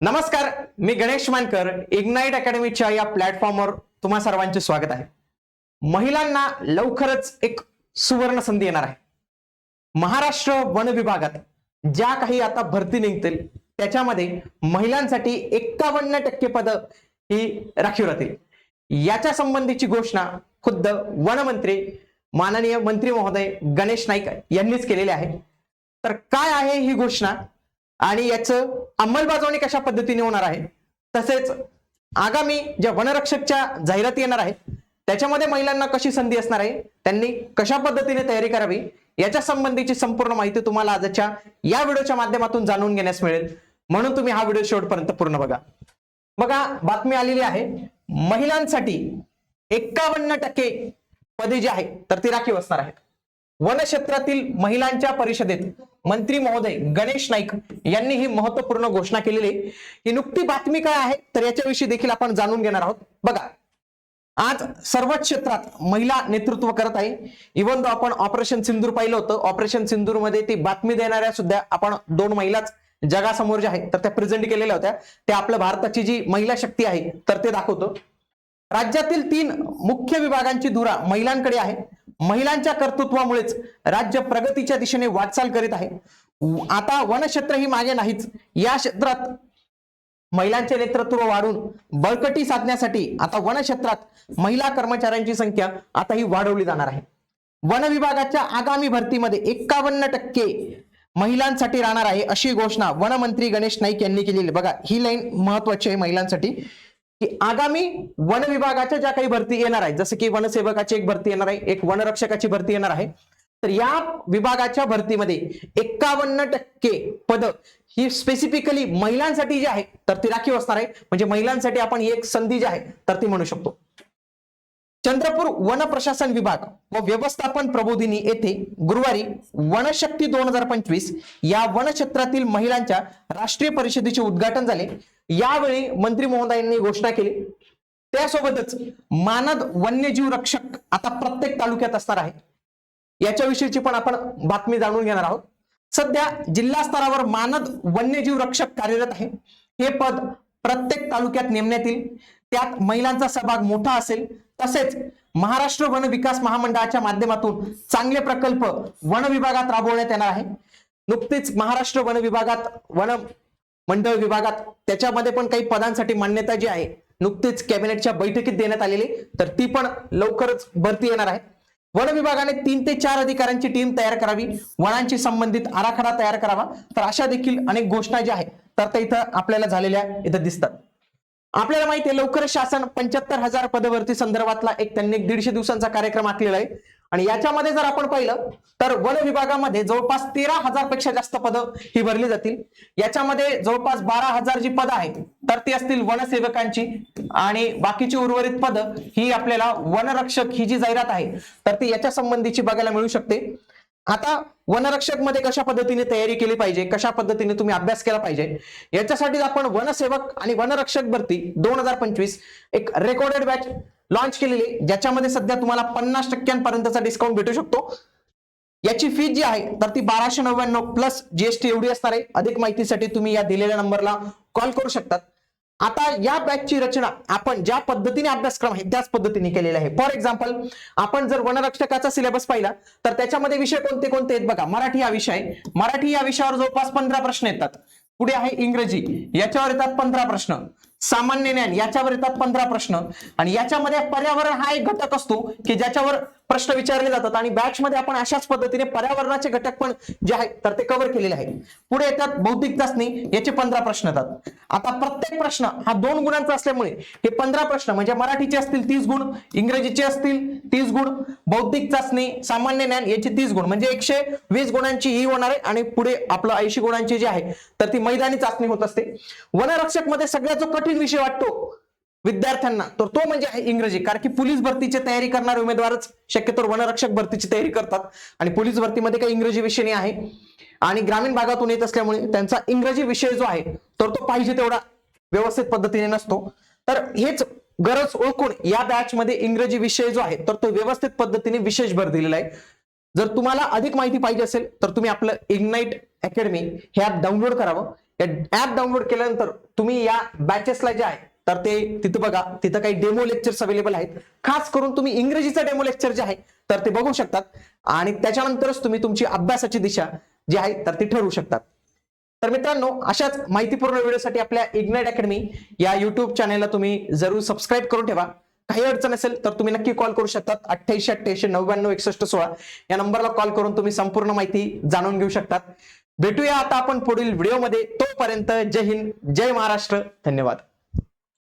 नमस्कार मी गणेश मानकर इग्नाईट अकॅडमीच्या या प्लॅटफॉर्मवर तुम्हा सर्वांचे स्वागत आहे. महिलांना लवकरच एक सुवर्ण संधी येणार आहे. महाराष्ट्र वन विभागात ज्या काही आता भरती निघतील त्याच्यामध्ये महिलांसाठी एक्कावन्न टक्के पद ही राखीव राहतील. याच्या संबंधीची घोषणा खुद्द वनमंत्री माननीय मंत्री महोदय गणेश नाईक यांनीच केलेली आहे. तर काय आहे ही घोषणा? आणि याचं अंमलबजावणी कशा पद्धतीने होणार आहे? तसेच आगामी ज्या वनरक्षकच्या जाहिराती येणार आहेत त्याच्यामध्ये महिलांना कशी संधी असणार आहे त्यांनी कशा पद्धतीने तयारी करावी याच्या संबंधीची संपूर्ण माहिती तुम्हाला आजच्या या व्हिडिओच्या माध्यमातून जाणून घेण्यास मिळेल. म्हणून तुम्ही हा व्हिडिओ शेवटपर्यंत पूर्ण बघा. बघा बातमी आलेली आहे महिलांसाठी एक्कावन्न टक्के पदे जी आहे तर ती राखीव असणार आहेत. वनक्षेत्रातील महिलांच्या परिषदेत मंत्री महोदय गणेश नाईक यांनी ही महत्त्वपूर्ण घोषणा केलेली आहे. ही नुकती बातमी काय आहे तर याच्याविषयी देखील आपण जाणून घेणार आहोत. बघा आज सर्वच क्षेत्रात महिला नेतृत्व करत आहे. इवन दो आपण ऑपरेशन सिंदूर पाहिलं होतं ऑपरेशन सिंदूरमध्ये ती बातमी देणाऱ्या सुद्धा आपण दोन महिलाच जगासमोर ज्या आहेत तर त्या प्रेझेंट केलेल्या होत्या. त्या आपल्या भारताची जी महिला शक्ती आहे तर ते दाखवतो. राज्यातील तीन मुख्य विभागांची धुरा महिलांकडे आहे. महिलांच्या कर्तृत्वामुळेच राज्य प्रगतीच्या दिशेने वाटचाल करीत आहे. आता वनक्षेत्र ही मागे नाहीच या क्षेत्रात महिलांचे नेतृत्व वाढून बळकटी साधण्यासाठी आता वनक्षेत्रात महिला कर्मचाऱ्यांची संख्या आता ही वाढवली जाणार आहे. वन विभागाच्या आगामी भरतीमध्ये एक्कावन्न टक्के महिलांसाठी राहणार आहे अशी घोषणा वनमंत्री गणेश नाईक यांनी केलेली बघा ही लाईन महत्वाची आहे महिलांसाठी. की आगामी वन विभागाच्या ज्या काही भरती येणार आहेत जसं की वनसेवकाची एक भरती येणार आहे एक वनरक्षकाची भरती येणार आहे तर या विभागाच्या भरतीमध्ये एक्कावन्न टक्के पद ही स्पेसिफिकली महिलांसाठी जी आहे तर ती राखीव असणार आहे. म्हणजे महिलांसाठी आपण एक संधी जी आहे तर ती म्हणू शकतो. चंद्रपूर वन प्रशासन विभाग व व्यवस्थापन प्रबोधिनी येथे गुरुवारी वनशक्ती दोन हजार पंचवीस या वनक्षेत्रातील महिलांच्या राष्ट्रीय परिषदेचे उद्घाटन झाले. यावेळी मंत्री महोदयांनी घोषणा केली. त्यासोबतच मानद वन्यजीव रक्षक आता प्रत्येक तालुक्यात असणार आहे. याच्याविषयीची पण आपण बातमी जाणून घेणार आहोत. सध्या जिल्हा स्तरावर मानद वन्यजीव रक्षक कार्यरत आहे. हे पद प्रत्येक तालुक्यात नेमण्यात येईल. त्यात महिलांचा सहभाग मोठा असेल. तसेच महाराष्ट्र वन विकास महामंडळाच्या माध्यमातून चांगले प्रकल्प वन विभागात राबवण्यात येणार आहे. नुकतीच महाराष्ट्र वन विभागात वन मंडळ विभागात त्याच्यामध्ये पण काही पदांसाठी मान्यता जी आहे नुकतीच कॅबिनेटच्या बैठकीत देण्यात आलेली तर ती पण लवकरच भरती येणार आहे. वन विभागाने तीन ते चार अधिकाऱ्यांची टीम तयार करावी वनांशी संबंधित आराखडा तयार करावा. तर अशा देखील अनेक घोषणा ज्या आहेत तर त्या इथं आपल्याला झालेल्या इथं दिसतात. आपल्याला माहिती आहे लवकरच शासन पंच्याहत्तर हजार पदभरती संदर्भातला एक त्यांनी एक दीडशे दिवसांचा कार्यक्रम आखलेला आहे. आणि याच्यामध्ये जर आपण पाहिलं तर वन विभागामध्ये जवळपास तेरा हजारपेक्षा जास्त पदं ही भरली जातील. याच्यामध्ये जवळपास बारा हजार जी पदं आहेत तर ती असतील वनसेवकांची. आणि बाकीची उर्वरित पदं ही आपल्याला वनरक्षक ही जी जाहिरात आहे तर ती याच्या संबंधीची बघायला मिळू शकते. आता वनरक्षकमध्ये कशा पद्धतीने तयारी केली पाहिजे कशा पद्धतीने तुम्ही अभ्यास केला पाहिजे याच्यासाठी आपण वनसेवक आणि वनरक्षक भरती दोन हजार पंचवीस एक रेकॉर्डेड बॅच लॉन्च केलेली आहे, ज्याच्यामध्ये सध्या तुम्हाला पन्नास टक्क्यांपर्यंतचा डिस्काउंट भेटू शकतो. याची फी जी आहे तर ती बाराशे नव्याण्णव प्लस जीएसटी एवढी असणार आहे. अधिक माहितीसाठी तुम्ही या दिलेल्या नंबरला कॉल करू शकतात. आता या बॅचची रचना आपण ज्या पद्धतीने अभ्यासक्रम आहे त्याच पद्धतीने केलेला आहे. फॉर एक्झाम्पल आपण जर वनरक्षकाचा सिलेबस पाहिला तर त्याच्यामध्ये विषय कोणते कोणते आहेत बघा. मराठी हा विषय आहे. मराठी या विषयावर जवळपास पंधरा प्रश्न येतात. पुढे आहे इंग्रजी याच्यावर येतात पंधरा प्रश्न. सामान्य ज्ञान याच्यावर येतात पंधरा प्रश्न. आणि याच्यामध्ये पर्यावरण हा एक घटक असतो की ज्याच्यावर प्रश्न विचारले जातात आणि बॅच मध्ये आपण अशाच पद्धतीने पर्यावरणाचे घटक पण जे आहेत तर ते कव्हर केलेले आहेत. पुढे येतात बौद्धिक चाचणी याचे पंधरा प्रश्न येतात. आता प्रत्येक प्रश्न हा दोन गुणांचा असल्यामुळे हे पंधरा प्रश्न म्हणजे मराठीचे असतील तीस गुण इंग्रजीचे असतील तीस गुण बौद्धिक चाचणी सामान्य ज्ञान याचे तीस गुण म्हणजे एकशे वीस गुणांची ही होणार आहे आणि पुढे आपलं ऐंशी गुणांची जी आहे तर ती मैदानी चाचणी होत असते. वनरक्षकमध्ये सगळ्यात जो कठीण विषय वाटतो विद्यार्थ्यांना. तर तो म्हणजे आहे इंग्रजी. कारण की पोलीस भरतीची तयारी करणारे उमेदवारच शक्यतो वनरक्षक भरतीची तयारी करतात. आणि पोलीस भरतीमध्ये काही इंग्रजी विषय नाही आहे. आणि ग्रामीण भागातून येत असल्यामुळे त्यांचा इंग्रजी विषय जो आहे तर तो पाहिजे तेवढा व्यवस्थित पद्धतीने नसतो. तर हेच गरज ओळखून या बॅच मध्ये इंग्रजी विषय जो आहे तर तो व्यवस्थित पद्धतीने विशेष भर दिलेला आहे. जर तुम्हाला अधिक माहिती पाहिजे असेल तर तुम्ही आपलं इग्नाइट अकॅडमी हे ऍप डाउनलोड करावं. ऍप डाउनलोड केल्यानंतर तुम्ही या बॅचेसला जे आहे तर ते तिथं बघा तिथं काही डेमो लेक्चर्स अवेलेबल आहेत. खास करून तुम्ही इंग्रजीचं डेमो लेक्चर जे आहे तर ते बघू शकतात. आणि त्याच्यानंतरच तुम्ही तुमची अभ्यासाची दिशा जी आहे तर ती ठरवू शकतात. तर मित्रांनो अशाच माहितीपूर्ण व्हिडिओसाठी आपल्या इग्नाइट अकॅडमी या युट्यूब चॅनेलला तुम्ही जरूर सबस्क्राईब करून ठेवा. काही अडचण असेल तर तुम्ही नक्की कॉल करू शकतात. अठ्ठ्याऐंशी अठ्ठ्याऐंशी नव्याण्णव एकसष्ट सोळा या नंबरला कॉल करून तुम्ही संपूर्ण माहिती जाणून घेऊ शकतात. भेटूया आता आपण पुढील व्हिडिओमध्ये तोपर्यंत जय हिंद जय महाराष्ट्र. धन्यवाद.